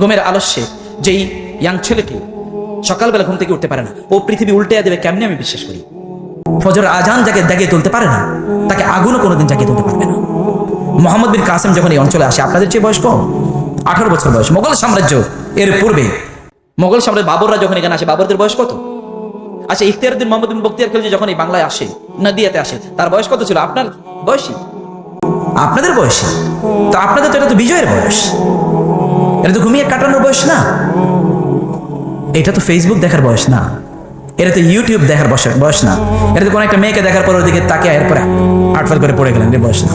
ঘুমের আলস্যে, যেই ইয়াং ছেলেটি সকালবেলা ঘুম থেকে উঠতে পারে না, ও পৃথিবী উল্টে দেবে কেমনি আমি বিশ্বাস করি? ফজর আজান যাকে জাগিয়ে তুলতে পারে না, তাকে আগুনও কোনোদিন জাগিয়ে তুলতে পারবে না। মোহাম্মদ বিন কাসেম যখন এই অঞ্চলে আসে, আপনাদের চেয়ে বয়স কম আঠারো বছর বয়স, মোগল সাম্রাজ্য এর পূর্বে। মোগল সাম্রাজ্য বাবররা যখন এখানে আসে, বাবরদের বয়স কত? আচ্ছা ইখতিয়ারুদ্দিন মোহাম্মদ বিন বক্তিয়ার খেলজি যখন এই বাংলায় আসে, নদিয়াতে আসে, তার বয়স কত ছিল? আপনার বয়সী? আপনাদের বয়সী? তো আপনাদের তো এটা তো বিজয়ের বয়স। এটা তো ঘুমিয়ে কাটানোর বয়স না। এটা তো ফেসবুক দেখার বয়স না। এটা তো ইউটিউব দেখার বয়স বয়স না। এটা তো কোনো একটা মেয়েকে দেখার পর ওদিকে তাকে এরপরে আটফাল করে পড়ে গেলেন বয়স না।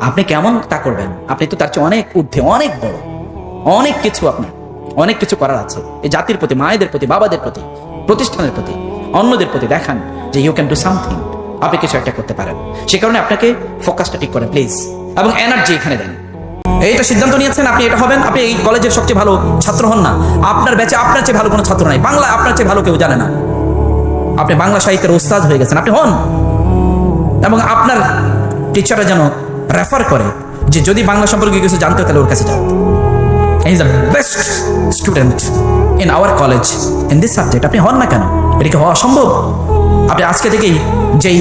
আপনি কেমন তা করবেন? আপনি তো তার চেয়ে অনেক ঊর্ধ্বে, অনেক বড়। অনেক কিছু আপনার, অনেক কিছু করার আছে। এই জাতির প্রতি, মায়েদের প্রতি, বাবাদের প্রতি, প্রতিষ্ঠানের প্রতি, অন্যদের প্রতি দেখান যে ইউ ক্যান ডু সামথিং আপনি কিছু একটা করতে পারেন। সে কারণে আপনাকে ফোকাসটা ঠিক করেন প্লিজ এবং এনার্জি এখানে দেন। এইটা সিদ্ধান্ত নিয়েছেন, আপনি এটা হবেন, আপনি এই কলেজের সবচেয়ে ভালো ছাত্র হন না। আপনার ব্যাচে, আপনার চেয়ে ভালো কোনো ছাত্র নাই। বাংলা আপনার চেয়ে ভালো কেউ জানে না। আপনি বাংলা সাহিত্যের ওস্তাদ হয়ে গেছেন, আপনি হন। এবং আপনার টিচাররা যেন রেফার করে যে যদি বাংলা সম্পর্কে কিছু জানতে তাহলে ওর কাছে যাও। Is the best student in our college in this subject আপনি হন না কেন? এটা কি হওয়া সম্ভব আপনি আজকে থেকেই যেই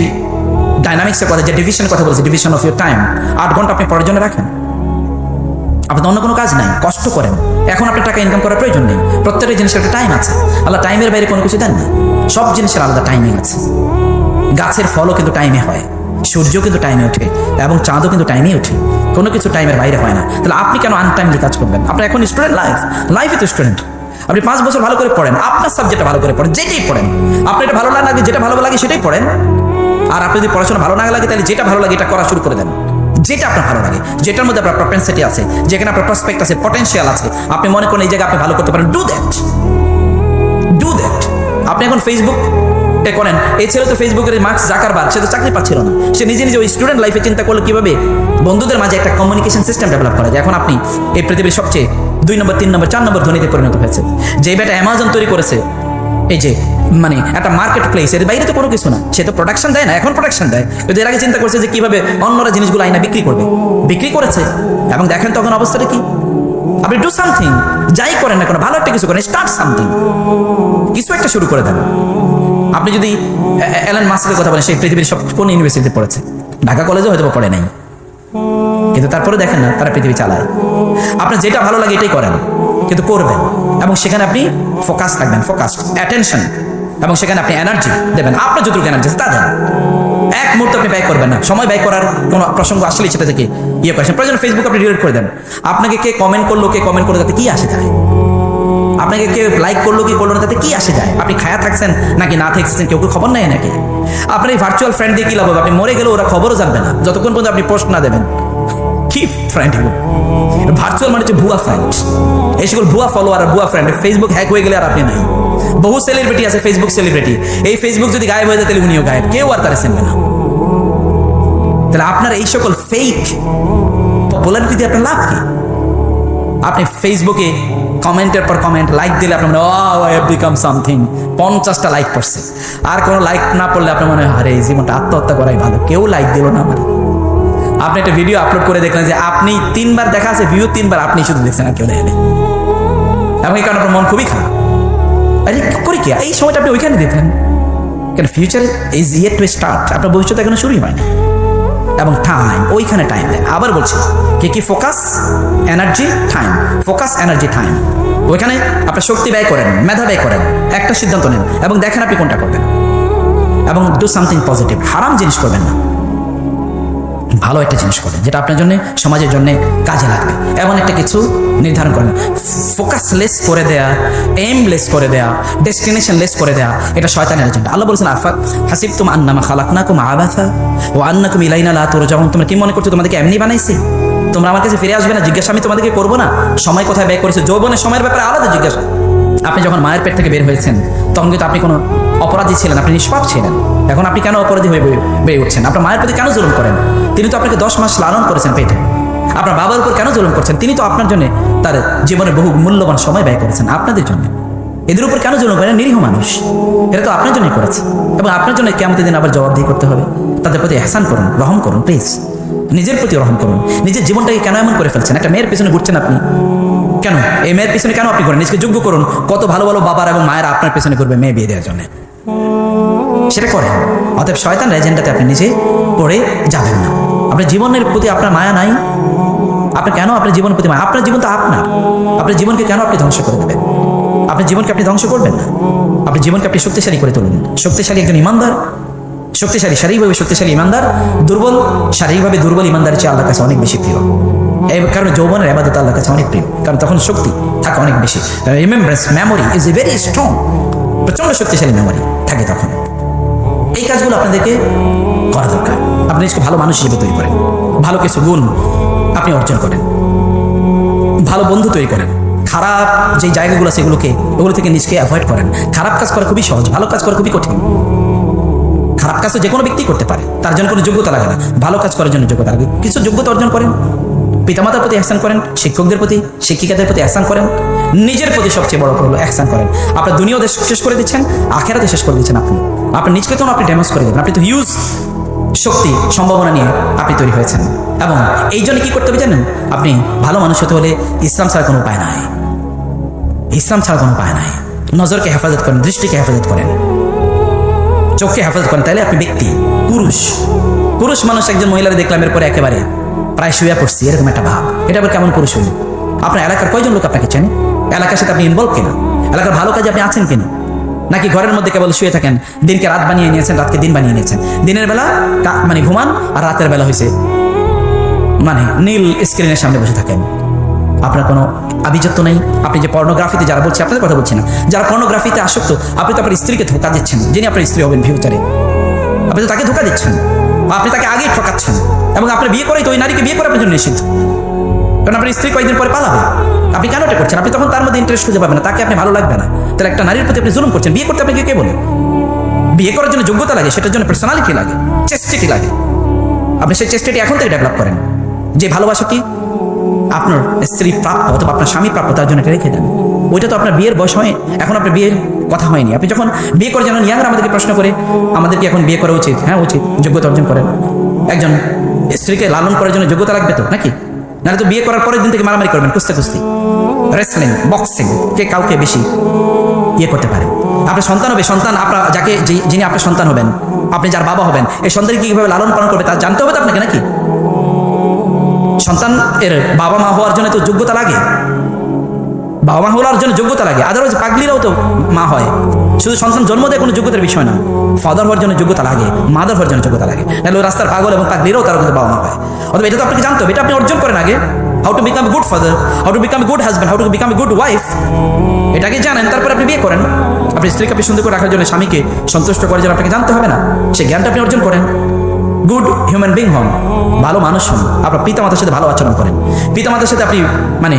ডাইনামিক্সের কথা, যে ডিভিশনের কথা বলছি ডিভিশন অফ ইউর টাইম আট ঘণ্টা আপনি পড়ার জন্য রাখেন। আপনার অন্য কোনো কাজ নাই, কষ্ট করেন। এখন আপনার টাকা ইনকাম করার প্রয়োজন নেই। প্রত্যেকটা জিনিসের একটা টাইম আছে। আল্লাহ টাইমের বাইরে কোনো কিছু দেন না। সব জিনিসের আলাদা টাইমিং আছে। গাছের ফলও কিন্তু টাইমে হয়। সূর্য কিন্তু টাইমে ওঠে। এবং চাঁদও কিন্তু টাইমে ওঠে। কোনো কিছু টাইমের বাইরে হয় না। তাহলে আপনি কেন আনটাইমলি কাজ করবেন? আপনার এখন স্টুডেন্ট লাইফ লাইফে তো স্টুডেন্ট আপনি পাঁচ বছর ভালো করে পড়েন। আপনার সাবজেক্টটা ভালো করে পড়েন। যেটাই পড়েন। আপনার এটা ভালো লাগে, যেটা ভালো লাগে সেটাই পড়েন। আর আপনি যদি পড়াশোনা ভালো না লাগে, তাহলে যেটা ভালো লাগে, এটা করা শুরু করে দেন। যেটা আপনার ভালো লাগে, যেটার মধ্যে আপনার প্রপেন্সিটি আছে, যেখানে আপনার প্রসপেক্ট আছে পটেনশিয়াল আছে, আপনি মনে করেন এই জায়গায় আপনি ভালো করতে পারেন ডু দ্যাট ডু দ্যাট আপনি এখন ফেসবুক করেন, এই ছেলে তো ফেসবুকের মার্কস জাকারবার সে তো চাকরি পাচ্ছিল না। সে নিজে নিজে ওই স্টুডেন্ট লাইফে চিন্তা করল কীভাবে বন্ধুদের মাঝে একটা কমিউনিকেশন সিস্টেম ডেভেলপ করা যায়। এখন আপনি এই পৃথিবীর সবচেয়ে দুই নম্বর, তিন নম্বর, চার নম্বর ধনীতে পরিণত হয়েছে যে বেটা অ্যামাজন তৈরি করেছে, এই যে মানে একটা মার্কেট প্লেস এর বাইরে তো কোনো কিছু না। সে তো প্রোডাকশন দেয় না, এখন প্রোডাকশন দেয়। কিন্তু এর আগে চিন্তা করছে যে কীভাবে অন্যরা জিনিসগুলো আইনা বিক্রি করবে। বিক্রি করেছে। এবং দেখেন তখন অবস্থাটা কি? আপনি ডু সামথিং যাই করেন না কোনো, ভালো একটা কিছু করেন স্টার্ট সামথিং কিছু একটা শুরু করে দেন। আপনি যদি অ্যালান মাস্কের কথা বলেন সেই পৃথিবীর সব কোন ইউনিভার্সিটিতে পড়েছে। ঢাকা কলেজে হয়তো পড়ে নাই। কিন্তু তারপরে দেখেন না, তারা পৃথিবী চালায়। আপনার যেটা ভালো লাগে এটাই করেন, কিন্তু করবেন। এবং সেখানে আপনি ফোকাস থাকবেন ফোকাস অ্যাটেনশন এবং সেখানে আপনি এনার্জি দেবেন। আপনার যতটুকু এনার্জি তা দেন। এক মুহূর্ত আপনি ব্যয় করবেন না। সময় ব্যয় করার কোনো প্রসঙ্গ আসলে সেটা থেকে ইয়ে করেছেন প্রয়োজন ফেসবুক আপনি ডিলিট করে দেন। আপনাকে কে কমেন্ট করল, কে কমেন্ট করল, তাতে কি আসে যায়? আপনাকে কেউ লাইক করল, কি করল না, তাতে কি আসে যায়? আপনি খায়া থাকছেন নাকি না থাকছেন, কেউ কেউ খবর নেয় নাকি? আপনার এই ভার্চুয়াল ফ্রেন্ড দিয়ে কি লাভ হবে? আপনি মরে গেলে ওরা খবরও জানবে না। যতক্ষণ পর্যন্ত আপনি পোস্ট না দেবেন। কি ফ্রেন্ড ভার্চুয়াল মানে হচ্ছে ভুয়া ফ্রেন্ড এই সকল ভুয়া ফলোয়ার আর ভুয়া ফ্রেন্ড ফেসবুক হ্যাক হয়ে গেলে আর আপনি নাই। বহু সেলিব্রিটি আছে ফেসবুক সেলিব্রিটি এই ফেসবুক যদি গায়েব হয়ে যায় তাহলে উনিও গায়েব। কেউ আর তারা চিনবে না। তাহলে আপনার এই সকল ফেক পপুলারিটি দিয়ে আপনার লাভ কি? আপনি ফেসবুকে কমেন্টের পর কমেন্ট লাইক দিলে আপনার মনে আই হ্যাভ বিকাম সামথিং পঞ্চাশটা লাইক করছে আর কোনো লাইক না পড়লে আপনার মনে হয়, আরে, এই জীবনটা আত্মহত্যা করাই ভালো। কেউ লাইক দিল না আমার। আপনি একটা ভিডিও আপলোড করে দেখলেন যে আপনি তিনবার দেখা আছে ভিউ তিনবার আপনি শুধু দেখছেন আর কেউ দেখেনি। এবং এই কারণে আপনার মন খুবই খারাপ। আরে করি কি? এই সময়টা আপনি ওইখানে দিতেন কেন future is yet to start আপনার ভবিষ্যৎ এখনও শুরুই হয়নি। এবং টাইম ওইখানে টাইম দেন। আবার বলছি, কে কি focus energy time focus energy time ওইখানে আপনার শক্তি ব্যয় করেন, মেধা ব্যয় করেন, একটা সিদ্ধান্ত নেন, এবং দেখেন আপনি কোনটা করবেন। এবং ডু সামথিং পজিটিভ হারাম জিনিস করবেন না। ভালো একটা জিনিস করেন যেটা আপনার জন্য সমাজের জন্য কাজে লাগবে। এমন একটা কিছু নির্ধারণ করেন। ফোকাস লেস করে দেয়া এম লেস করে দেয়া ডেস্টিনেশন লেস করে দেয়া, এটা শয়তানের এজেন্ডা আল্লাহ বলছেন আফাক হাসিব তুম আন্নামা কুম আবাথা ও আন্না কুম ইলাইনা লা তোর যখন তোমরা কি মনে করছ, তোমাদেরকে এমনি বানাইছি? তোমরা আমার কাছে ফিরে আসবে না, জিজ্ঞাসা আমি তোমাদেরকে করব না? সময় কোথায় ব্যয় করেছ? যৌবনের সময়ের ব্যাপারে আলাদা জিজ্ঞাসা। আপনি যখন মায়ের পেট থেকে বের হয়েছেন, তখন কিন্তু আপনি কোনো অপরাধী ছিলেন, আপনি নিষ্পাপ ছিলেন। এখন আপনি কেন অপরাধী হয়ে বেড়ে উঠছেন? আপনার মায়ের প্রতি কেন জুলুম করেন? তিনি তো আপনাকে দশ মাস লালন করেছেন পেটে। আপনার বাবার উপর কেন জুলুম করছেন? তিনি তো আপনার জন্য তার জীবনে বহু মূল্যবান সময় ব্যয় করেছেন আপনাদের জন্য। এদের উপর কেন জুলুম করেন? নিরীহ মানুষ। এটা তো আপনার জন্যই করেছে। এবং আপনার জন্য কেমন দিন আবার জবাবদিহি করতে হবে। তাদের প্রতি এহসান করুন, রহম করুন প্লিজ নিজের প্রতি রহম করুন। নিজের জীবনটাকে কেন এমন করে ফেলছেন? একটা মেয়ের পেছনে ঘুরছেন আপনি। কেন? এই মেয়ের পিছনে কেন আপনি করেন? নিজকে যোগ্য করুন। কত ভালো ভালো বাবার এবং মায়েরা আপনার পেছনে করবে মেয়ে বিয়ে দেওয়ার জন্য। সেটা করেন। অতএব শয়তান এজেন্ডাতে আপনি নিজে পড়ে যাবেন না। আপনার জীবনের প্রতি আপনার মায়া নাই। আপনি কেন আপনার জীবনের প্রতি মায়া? আপনার জীবন তো আপনার। আপনার জীবনকে কেন আপনি ধ্বংস করে দেবেন? আপনার জীবনকে আপনি ধ্বংস করবেন না। আপনার জীবনকে আপনি শক্তিশালী করে তুলুন। শক্তিশালী একজন ইমানদার। শক্তিশালী, শারীরিকভাবে শক্তিশালী ইমানদার। দুর্বল, শারীরিকভাবে দুর্বল ইমানদারের চেয়ে আল্লাহর কাছে অনেক বেশি প্রিয়। এই কারণে যৌবনের আবাদত আল্লাহর কাছে অনেক প্রিয়। কারণ তখন শক্তি থাকে অনেক বেশি। Remembrance memory is a very strong প্রচণ্ড শক্তিশালী মেমোরি থাকে তখন। এই কাজগুলো আপনাদেরকে করা দরকার। আপনি নিজকে ভালো মানুষ হিসেবে তৈরি করেন। ভালো কিছু গুণ আপনি অর্জন করেন। ভালো বন্ধু তৈরি করেন। খারাপ যে জায়গাগুলো আছে এগুলোকে, ওগুলো থেকে নিজকে অ্যাভয়েড করেন। খারাপ কাজ করা খুবই সহজ, ভালো কাজ করা খুবই কঠিন। খারাপ কাজ যে কোনো ব্যক্তি করতে পারে। তার জন্য কোনো যোগ্যতা লাগে না। ভালো কাজ করার জন্য যোগ্যতা লাগে। কিছু যোগ্যতা অর্জন করেন। পিতামাতার প্রতি এহসান করেন, শিক্ষকদের প্রতি, শিক্ষিকাদের প্রতি এহসান করেন, নিজের প্রতি সবচেয়ে বড় হলো এহসান করেন। আপনার দুনিয়াও দেশ শেষ করে দিচ্ছেন, আখেরাতে শেষ করে দিচ্ছেন আপনি। আপনার নিজকে তো আপনি ড্যামেজ করে দেবেন। আপনি তো হিউজ শক্তি, সম্ভাবনা নিয়ে আপনি তৈরি হয়েছেন। এবং এই জন্য কি করতে হবে জানেন? আপনি ভালো মানুষ হতে হলে ইসলাম ছাড়া কোনো উপায় নাই। ইসলাম ছাড়া কোনো উপায় নাই। নজরকে হেফাজত করেন, দৃষ্টিকে হেফাজত করেন। চোখকে হেফাজত করেন। তাহলে আপনি ব্যক্তি, পুরুষ। পুরুষ মানুষ একজন মহিলার দেখলাম এরপরে একেবারে প্রায় শুয়ে পড়ছি, এরকম একটা ভাব। এটা আবার কেমন পুরুষ হইল আপনার এলাকার কয়জন লোক আপনাকে চেনে? এলাকার সাথে আপনি ইনভলভ কিনা? এলাকার ভালো কাজে আপনি আছেন কিনা? নাকি ঘরের মধ্যে কেবল শুয়ে থাকেন? দিনকে রাত বানিয়ে নিয়েছেন, রাতকে দিন বানিয়ে নিয়েছেন। দিনের বেলা মানে ঘুমান আর রাতের বেলা হয়েছে মানে নীল স্ক্রিনের সামনে বসে থাকেন। আপনার কোনো আভিজাত্য নেই? আপনি যে পর্নোগ্রাফিতে যারা বলছে, আপনাদের কথা বলছি না। যারা পর্নোগ্রাফিতে আসক্ত, আপনি তো আপনার স্ত্রীকে ধোকা দিচ্ছেন। যিনি আপনার স্ত্রী হবেন ফিউচারে আপনি তো তাকে ধোকা দিচ্ছেন। আপনি তাকে আগেই ঠকাচ্ছেন। এবং আপনার বিয়ে করেই তো ওই নারীকে বিয়ে করে আপনার জন্য নিষিদ্ধ। কারণ আপনার স্ত্রী কয়েকদিন পরে পালাবে। আপনি কেন এটা করছেন? আপনি তখন তার মধ্যে ইন্টারেস্ট খুঁজে পাবেন না, তাকে আপনি ভালো লাগবে না। তাহলে একটা নারীর প্রতি আপনি জুলুম করছেন। বিয়ে করতে আপনাকে কে বলে? বিয়ে করার জন্য যোগ্যতা লাগে, সেটার জন্য পার্সোনালিটি লাগে চেষ্টিটি লাগে। আপনি সেই চেষ্টাটি এখন থেকে ডেভেলপ করেন। যে ভালোবাসা কি? আপনার স্ত্রী প্রাপ্য অথবা আপনার স্বামী প্রাপ্য, তার জন্য এটা রেখে দেন। ওইটা তো আপনার বিয়ের বয়স হয়, এখন আপনার বিয়ের কথা হয়নি। আপনি যখন বিয়ে করে জানেন ইয়াংরা আমাদেরকে প্রশ্ন করে আমাদেরকে এখন বিয়ে করা উচিত? হ্যাঁ উচিত। যোগ্যতা অর্জন করেন। একজন স্ত্রীকে লালন করার জন্য যোগ্যতা লাগবে তো, নাকি? নাহলে তো বিয়ে করার পরের দিন থেকে মারামারি করবেন কুস্তে কুস্তি রেসলিং বক্সিং কে কাউকে বেশি ইয়ে করতে পারে? আপনার সন্তান হবে, সন্তান আপনার, যাকে যিনি আপনার সন্তান হবেন, আপনি যার বাবা হবেন, এই সন্তানকে কীভাবে লালন পালন করবে তা জানতে হবে তো আপনাকে, নাকি? সন্তান এর বাবা মা হওয়ার জন্য তো যোগ্যতা লাগে। বাবা মা হওয়ার জন্য যোগ্যতা লাগে আদারওয়াইজ পাগলিরাও তো মা হয়। শুধু সন্তান জন্ম দেয় কোনো যোগ্যতার বিষয় না। ফাদার হওয়ার জন্য যোগ্যতা লাগে মাদার হওয়ার জন্য যোগ্যতা লাগে। নাহলে রাস্তার পাগল এবং পাগলিরাও তারা কিন্তু বাবা মা হয়। অথবা এটা তো আপনাকে জানতে হবে, এটা আপনি অর্জন করেন আগে। How to become good father how to become good husband how to become good wife এটাকে জানেন, তারপর আপনি বিয়ে করেন। আপনি স্ত্রীকে আপনি সুন্দর করে রাখার জন্য স্বামীকে সন্তুষ্ট করার জন্য আপনাকে জানতে হবে না। সেই জ্ঞানটা আপনি অর্জন করেন। গুড হিউম্যান বিং হন, ভালো মানুষ হন, আপনার পিতামাতার সাথে ভালো আচরণ করেন। পিতামাতার সাথে আপনি মানে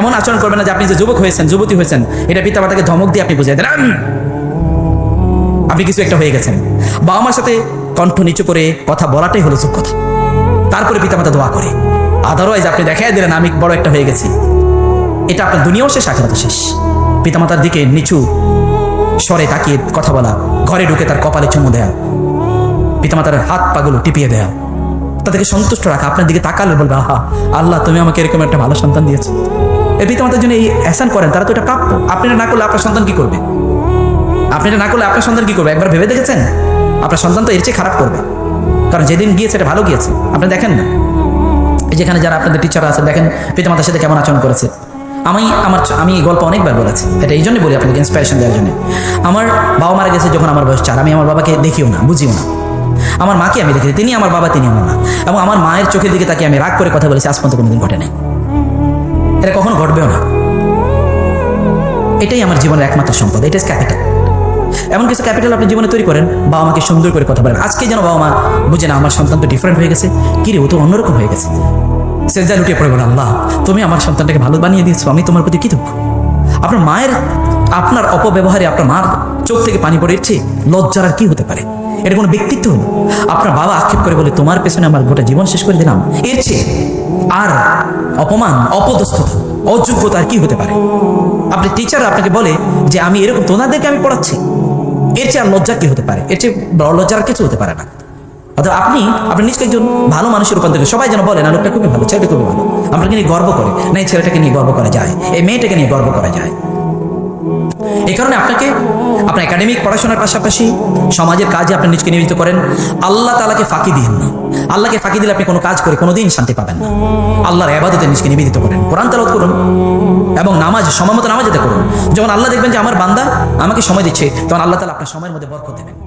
এমন আচরণ করবেন না যে আপনি যে যুবক হয়েছেন, যুবতী হয়েছেন, এটা পিতামাতাকে ধমক দিয়ে আপনি বুঝিয়ে দেন! আপনি কিছু একটা হয়ে গেছেন। বাবা মার সাথে কণ্ঠ নিচু করে কথা বলাটাই হলো কথা। তারপরে পিতামাতা দোয়া করে। আদারওয়াইজ আপনি দেখাই দিলেন, আমি বড় একটা হয়ে গেছি। এটা আপনার দুনিয়াও শেষ, আখেরাতও শেষ। পিতামাতার দিকে নিচু স্বরে তাকিয়ে কথা বলা, ঘরে ঢুকে তার কপালে চুমু দেয়া পিতামাতার হাত পাগুলো টিপিয়ে দেয়া, তাদেরকে সন্তুষ্ট রাখা, আপনার দিকে তাকালে বলবে, আহা, আল্লাহ, তুমি আমাকে এরকম একটা ভালো সন্তান দিয়েছ। এই পিতামাতার জন্য এই এহসান করেন, তারা তো এটা প্রাপ্য। আপনি না করলে আপনার সন্তান কি করবে? আপনি এটা না করলে আপনার সন্তান কি করবে? একবার ভেবে দেখেছেন? আপনার সন্তান তো এর চেয়ে খারাপ করবে। কারণ যেদিন গিয়েছে এটা ভালো গিয়েছে। আপনি দেখেন না। যেখানে যারা আপনাদের টিচার আছে, দেখেন পিতামাতার সাথে কেমন আচরণ করেছে। আমি আমার আমি এই গল্প অনেকবার বলেছি। এটা এই জন্যই বলি আপনাদেরকে ইন্সপিরেশন দেওয়ার জন্য। আমার বাবা মারা গেছে যখন আমার বয়স চার। আমি আমার বাবাকে দেখিও না, বুঝিও না। আমার মাকে আমি দেখেছি, তিনি আমার বাবা, তিনি আমার মা। এবং আমার মায়ের চোখের দিকে তাকে আমি রাগ করে কথা বলেছি, আজ পর্যন্ত কোনোদিন ঘটে নাই এটা কখনো ঘটবেও না। এটাই আমার জীবনের একমাত্র সম্পদ এটা ক্যাপিটাল এমন কিছু ক্যাপিটাল আপনি জীবনে তৈরি করেন, বাবা মাকে সুন্দর করে কথা বলেন। আজকে যেন বাবা মা বুঝে না, আমার সন্তান তো ডিফারেন্ট হয়ে গেছে। কি রে, ও তো অন্যরকম হয়ে গেছে। সেজদা লুটিয়ে পড়ে বলেন আল্লাহ, তুমি আমার সন্তানটাকে ভালো বানিয়ে দিয়েছ, আমি তোমার প্রতি কৃতজ্ঞ। আপনার মায়ের, আপনার অপব্যবহারে আপনার মার চোখ থেকে পানি পড়ে এসছে, লজ্জার আর কি হতে পারে? এটা কোনো ব্যক্তিত্ব হলো? আপনার বাবা আক্ষেপ করে বলে, তোমার পেছনে আমার গোটা জীবন শেষ করে দিলাম। এর চেয়ে আর অপমান, অপদস্থতা, অযোগ্যতা আর কি হতে পারে? আপনি টিচার আপনাকে বলে যে, আমি এরকম তোমাদেরকে আমি পড়াচ্ছি। এর চেয়ে আর লজ্জা কি হতে পারে? এর চেয়ে লজ্জার কিছু হতে পারে না। অর্থাৎ আপনি আপনি নিজকে একজন ভালো মানুষের রূপান্তর করেন। সবাই যেন বলে, না, লোকটা খুবই ভালো, ছেলেটা খুবই ভালো। আপনাকে নিয়ে গর্ব করে? না, এই ছেলেটাকে নিয়ে গর্ব করা যায়। এই মেয়েটাকে নিয়ে গর্ব করা যায়। এই কারণে আপনাকে আপনার একাডেমিক পড়াশোনার পাশাপাশি সমাজের কাজে আপনি নিজকে নিয়োজিত করেন। আল্লাহ তালাকে ফাঁকি দিন না। আল্লাহকে ফাঁকি দিলে আপনি কোনো কাজ করে কোনোদিন শান্তি পাবেন না। আল্লাহর আবাদতে নিজকে নিবেদিত করেন। কোরআন তালাত করুন। এবং নামাজ, সময় মতো নামাজ যেতে করুন। যখন আল্লাহ দেখবেন যে আমার বান্দা আমাকে সময় দিচ্ছে, তখন আল্লাহ তালা আপনার সময়ের মধ্যে বরকত দেবেন।